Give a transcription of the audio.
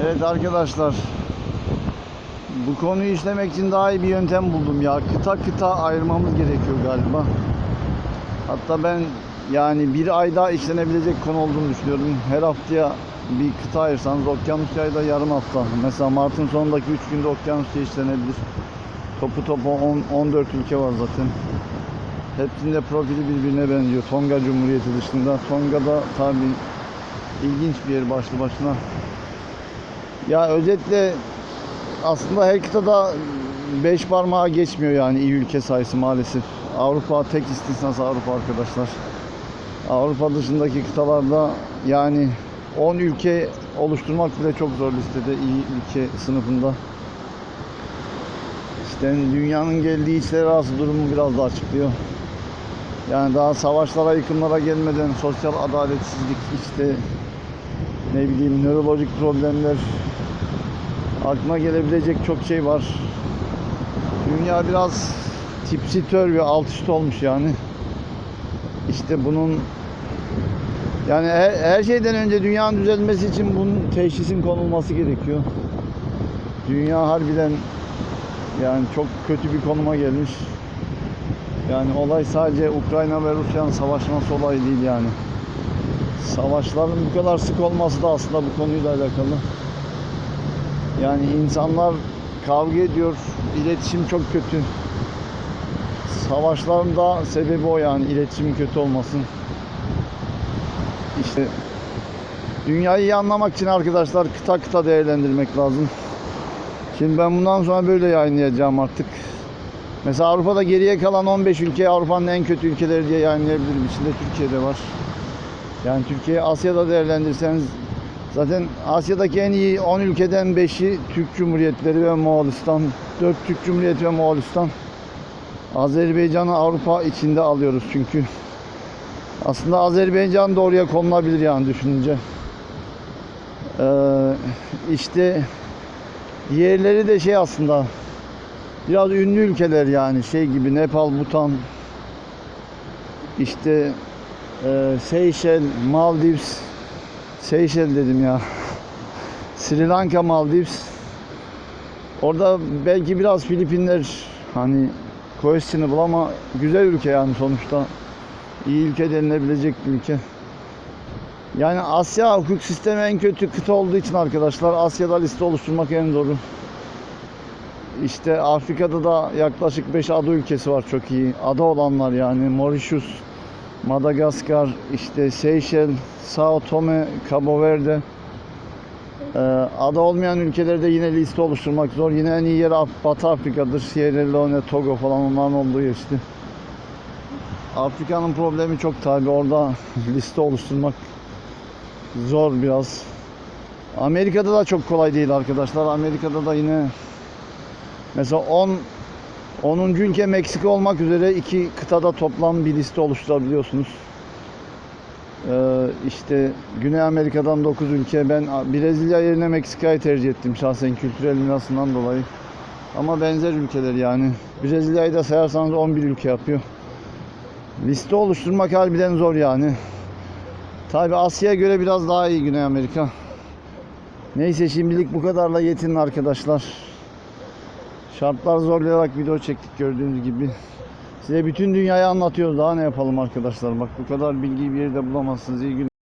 Evet arkadaşlar. Bu konuyu işlemek için daha iyi bir yöntem buldum ya. Kıta kıta ayırmamız gerekiyor galiba. Hatta ben yani bir ayda işlenebilecek konu olduğunu düşünüyorum. Her haftaya bir kıta ayırsanız Okyanusya ayda yarım hafta. Mesela Mart'ın sonundaki 3 günde Okyanusya işlenebilir. Topu topu 10, 14 ülke var zaten. Hepsinde profili birbirine benziyor. Tonga Cumhuriyeti dışında. Tonga'da tabi ilginç bir yer başlı başına. Ya özetle aslında her kıtada 5 parmağa geçmiyor yani iyi ülke sayısı maalesef. Avrupa tek istisnası Avrupa arkadaşlar. Avrupa dışındaki kıtalarda yani 10 ülke oluşturmak bile çok zor listede iyi ülke sınıfında. İşte dünyanın geldiği içleri arası durumu biraz daha açıklıyor. Yani daha savaşlara, yıkımlara gelmeden sosyal adaletsizlik, işte ne bileyim nörolojik problemler, aklına gelebilecek çok şey var. Dünya biraz tipsitör ve alt üst olmuş yani. İşte bunun yani her, her şeyden önce dünyanın düzelmesi için bunun teşhisin konulması gerekiyor. Dünya harbiden yani çok kötü bir konuma gelmiş. Yani olay sadece Ukrayna ve Rusya'nın savaşması olayı değil yani. Savaşların bu kadar sık olması da aslında bu konuyla alakalı. Yani insanlar kavga ediyor, iletişim çok kötü. Savaşların da sebebi o yani iletişimin kötü olması. İşte dünyayı iyi anlamak için arkadaşlar kıta kıta değerlendirmek lazım. Şimdi ben bundan sonra böyle yayınlayacağım artık. Mesela Avrupa'da geriye kalan 15 ülke Avrupa'nın en kötü ülkeleri diye yayınlayabilirim. İçinde Türkiye'de var. Yani Türkiye Asya'da değerlendirseniz zaten Asya'daki en iyi 10 ülkeden 5'i Türk Cumhuriyetleri ve Moğolistan. 4 Türk Cumhuriyeti ve Moğolistan. Azerbaycan'ı Avrupa içinde alıyoruz çünkü. Aslında Azerbaycan da oraya konulabilir yani düşününce. Ee, işte diğerleri de şey aslında biraz ünlü ülkeler yani şey gibi Nepal, Bhutan, işte e, Seyşel, Maldives, Seyşel dedim ya. Sri Lanka, Maldives. Orada belki biraz Filipinler hani questionable ama güzel ülke yani sonuçta. İyi ülke denilebilecek bir ülke. Yani Asya hukuk sistemi en kötü kıta olduğu için arkadaşlar Asya'da liste oluşturmak en zoru. İşte Afrika'da da yaklaşık 5 ada ülkesi var çok iyi. Ada olanlar yani Mauritius, Madagaskar, işte Seyşel, Sao Tome, Cabo Verde. Ee, ada olmayan ülkelerde yine liste oluşturmak zor. Yine en iyi yer Batı Afrika'dır. Sierra Leone, Togo falan onların olduğu yer işte. Afrika'nın problemi çok tabi orada liste oluşturmak zor biraz. Amerika'da da çok kolay değil arkadaşlar. Amerika'da da yine mesela 10 10. ülke Meksika olmak üzere iki kıtada toplam bir liste oluşturabiliyorsunuz. Ee, işte Güney Amerika'dan 9 ülke. Ben Brezilya yerine Meksika'yı tercih ettim şahsen kültürel mirasından dolayı. Ama benzer ülkeler yani. Brezilya'yı da sayarsanız 11 ülke yapıyor. Liste oluşturmak harbiden zor yani. Tabi Asya'ya göre biraz daha iyi Güney Amerika. Neyse şimdilik bu kadarla yetinin arkadaşlar. Şartlar zorlayarak video çektik gördüğünüz gibi. Size bütün dünyayı anlatıyoruz. Daha ne yapalım arkadaşlar. Bak bu kadar bilgiyi bir yerde bulamazsınız. İyi günler.